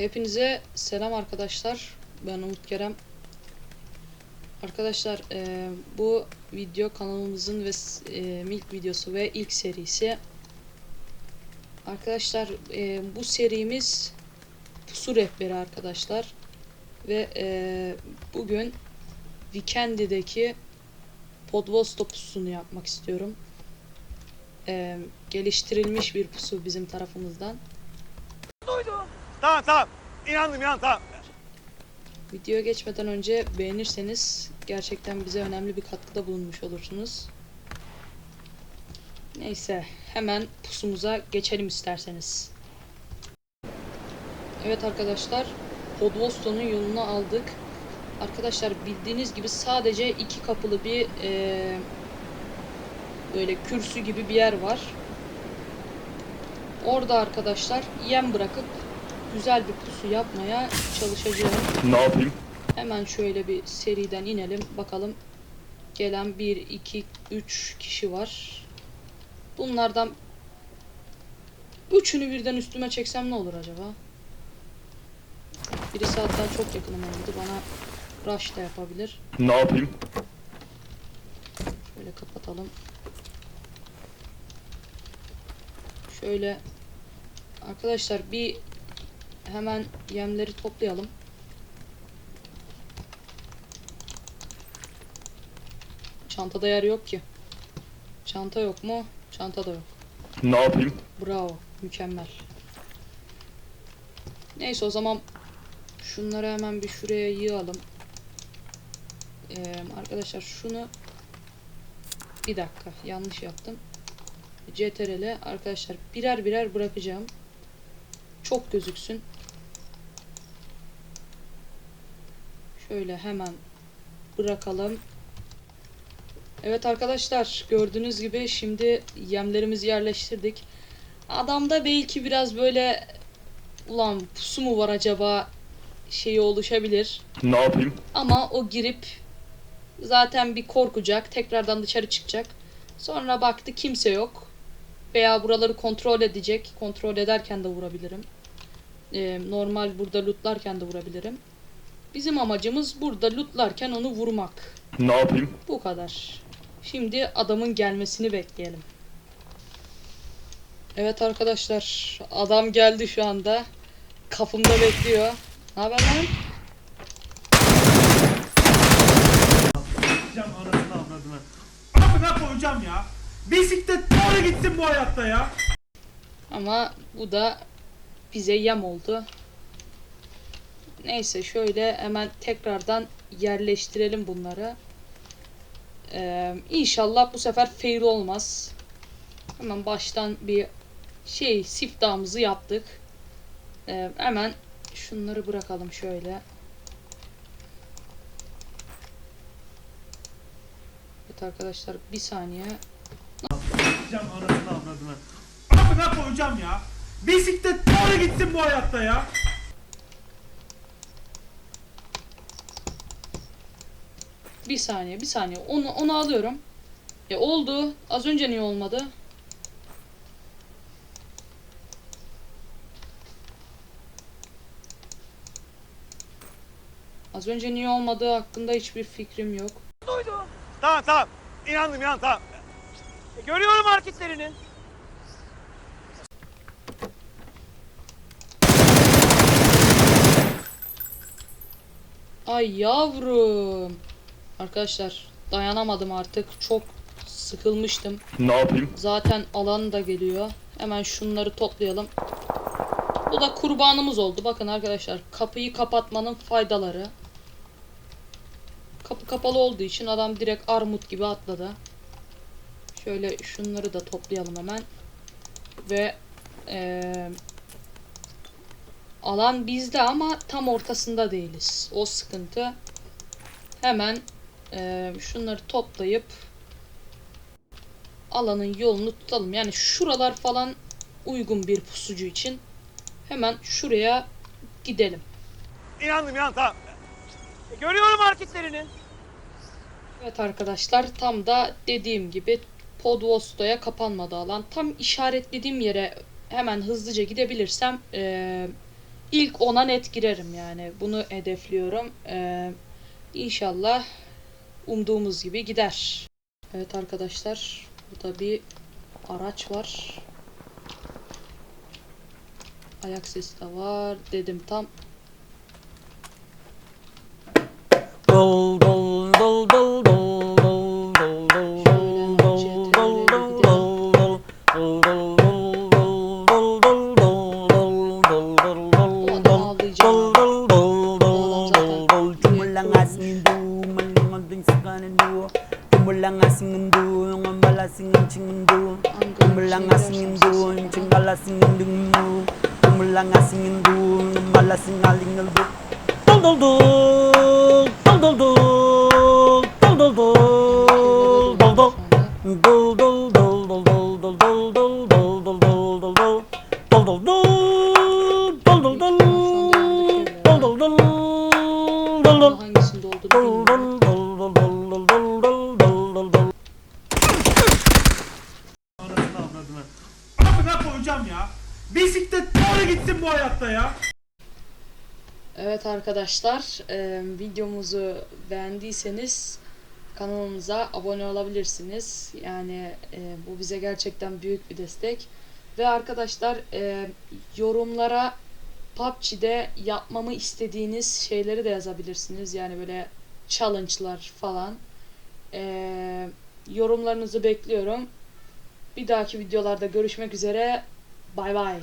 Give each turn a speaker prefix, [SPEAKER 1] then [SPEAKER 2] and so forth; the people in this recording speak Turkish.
[SPEAKER 1] Hepinize selam arkadaşlar. Ben Umut Kerem. Arkadaşlar e, bu video kanalımızın ve e, ilk videosu ve ilk serisi. Arkadaşlar e, bu serimiz pusu rehberi arkadaşlar. Ve e, bugün Weekend'deki Podvosto pusunu yapmak istiyorum. E, geliştirilmiş bir pusu bizim tarafımızdan.
[SPEAKER 2] Tamam tamam. İnandım inan tamam.
[SPEAKER 1] Videoya geçmeden önce beğenirseniz gerçekten bize önemli bir katkıda bulunmuş olursunuz. Neyse hemen pusumuza geçelim isterseniz. Evet arkadaşlar Podvosto'nun yolunu aldık. Arkadaşlar bildiğiniz gibi sadece iki kapılı bir eee, böyle kürsü gibi bir yer var. Orada arkadaşlar yem bırakıp güzel bir pusu yapmaya çalışacağım.
[SPEAKER 3] Ne yapayım?
[SPEAKER 1] Hemen şöyle bir seriden inelim. Bakalım gelen 1, 2, 3 kişi var. Bunlardan üçünü birden üstüme çeksem ne olur acaba? Birisi hatta çok yakınıma gitti. Bana rush da yapabilir.
[SPEAKER 3] Ne yapayım?
[SPEAKER 1] Şöyle kapatalım. Şöyle arkadaşlar bir hemen yemleri toplayalım. Çantada yer yok ki. Çanta yok mu? Çanta da yok.
[SPEAKER 3] Ne yapayım?
[SPEAKER 1] Bravo. Mükemmel. Neyse o zaman şunları hemen bir şuraya yığalım. Ee, arkadaşlar şunu bir dakika yanlış yaptım. CTRL'e arkadaşlar birer birer bırakacağım. Çok gözüksün. Şöyle hemen bırakalım. Evet arkadaşlar gördüğünüz gibi şimdi yemlerimizi yerleştirdik. Adamda belki biraz böyle ulan pusu mu var acaba şeyi oluşabilir.
[SPEAKER 3] Ne yapayım?
[SPEAKER 1] Ama o girip zaten bir korkacak. Tekrardan dışarı çıkacak. Sonra baktı kimse yok. Veya buraları kontrol edecek. Kontrol ederken de vurabilirim. Ee, normal burada lootlarken de vurabilirim. Bizim amacımız burada lootlarken onu vurmak.
[SPEAKER 3] Ne yapayım?
[SPEAKER 1] Bu kadar. Şimdi adamın gelmesini bekleyelim. Evet arkadaşlar. Adam geldi şu anda. Kapımda bekliyor. Ne haber lan?
[SPEAKER 2] Gideceğim anasını avradını. Amına koyacağım ya. Bisiklet doğru gitsin bu hayatta ya.
[SPEAKER 1] Ama bu da bize yem oldu. Neyse şöyle hemen tekrardan yerleştirelim bunları. Ee, inşallah bu sefer fail olmaz. Hemen baştan bir şey siftahımızı yaptık. Ee, hemen şunları bırakalım şöyle. Evet arkadaşlar bir saniye.
[SPEAKER 2] Amına koyacağım ya. Bisiklet doğru gitsin bu hayatta ya.
[SPEAKER 1] Bir saniye, bir saniye. Onu onu alıyorum. E oldu. Az önce niye olmadı? Az önce niye olmadığı hakkında hiçbir fikrim yok.
[SPEAKER 2] Tamam tamam. İnandım inan tamam. E, görüyorum hareketlerini.
[SPEAKER 1] Ay yavrum. Arkadaşlar dayanamadım artık. Çok sıkılmıştım.
[SPEAKER 3] Ne yapayım?
[SPEAKER 1] Zaten alan da geliyor. Hemen şunları toplayalım. Bu da kurbanımız oldu. Bakın arkadaşlar kapıyı kapatmanın faydaları. Kapı kapalı olduğu için adam direkt armut gibi atladı. Şöyle şunları da toplayalım hemen. Ve eee, alan bizde ama tam ortasında değiliz. O sıkıntı. Hemen eee, şunları toplayıp alanın yolunu tutalım. Yani şuralar falan uygun bir pusucu için. Hemen şuraya gidelim.
[SPEAKER 2] İnandım inan tamam. E, görüyorum hareketlerini.
[SPEAKER 1] Evet arkadaşlar tam da dediğim gibi Podvosto'ya kapanmadı alan. Tam işaretlediğim yere hemen hızlıca gidebilirsem eee, ilk ona net girerim yani. Bunu hedefliyorum. Ee, inşallah umduğumuz gibi gider. Evet arkadaşlar. Burada bir araç var. Ayak sesi de var. Dedim tam.
[SPEAKER 4] Dol singing doon, tingala singing dung mo, tumulanga singing doon, mala
[SPEAKER 1] singaling ng doon.
[SPEAKER 4] Dol dol dol, dol dol dol, dol dol dol, dol dol dol dol.
[SPEAKER 2] Bisiklet doğru gitsin bu hayatta ya.
[SPEAKER 1] Evet arkadaşlar, e, videomuzu beğendiyseniz kanalımıza abone olabilirsiniz. Yani e, bu bize gerçekten büyük bir destek. Ve arkadaşlar e, yorumlara PUBG'de yapmamı istediğiniz şeyleri de yazabilirsiniz. Yani böyle challenge'lar falan. E, yorumlarınızı bekliyorum. Bir dahaki videolarda görüşmek üzere. Bay bay.